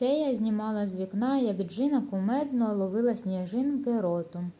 Це я знімала з вікна, як Джина кумедно ловила сніжинки ротом.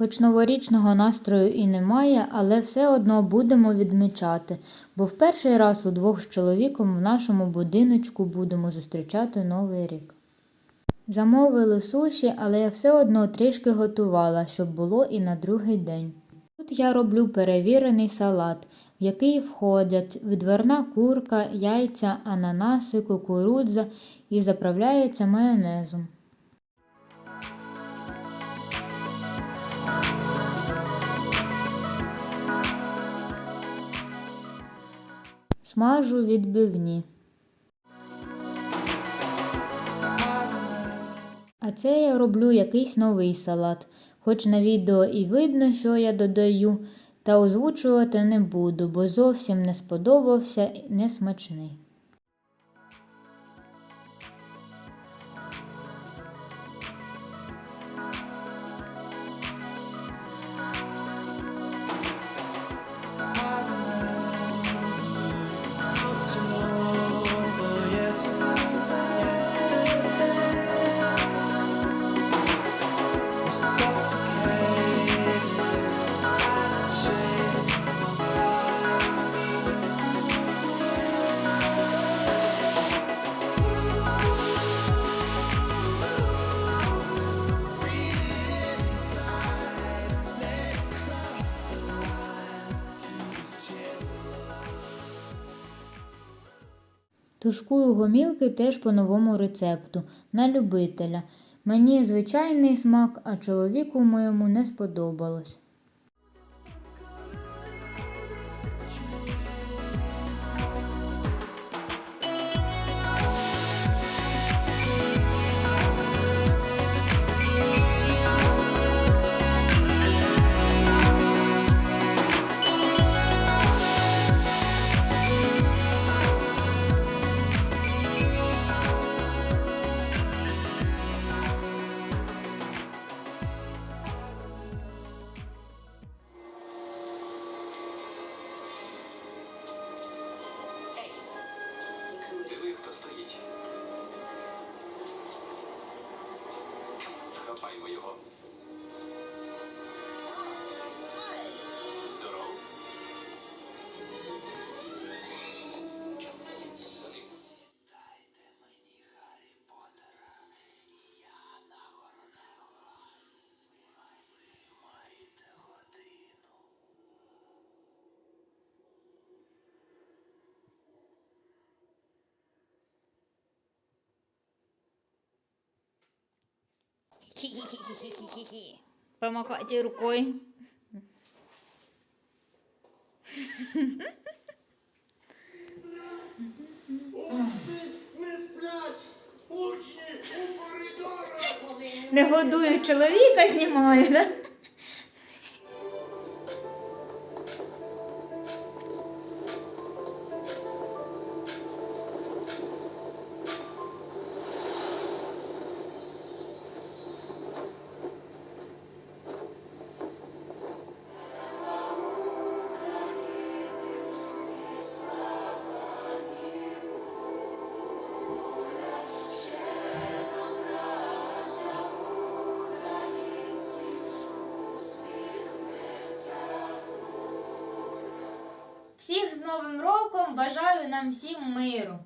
Хоч новорічного настрою і немає, але все одно будемо відмічати, бо в перший раз удвох з чоловіком в нашому будиночку будемо зустрічати Новий рік. Замовили суші, але я все одно трішки готувала, щоб було і на другий день. Тут я роблю перевірений салат, в який входять відварна курка, яйця, ананаси, кукурудза і заправляється майонезом. Смажу відбивні. А це я роблю якийсь новий салат. Хоч на відео і видно, що я додаю, та озвучувати не буду, бо зовсім не сподобався несмачний. Тушкую гомілки теж по новому рецепту, на любителя. Мені звичайний смак, а чоловіку моєму не сподобалось. 하고 Хі-хі-хі-хі-хі-хі. Помахайте рукой. Не сплять! Учні у коридорах! Не годую чоловіка, знімаю, да? Роком! Бажаю нам всім миру!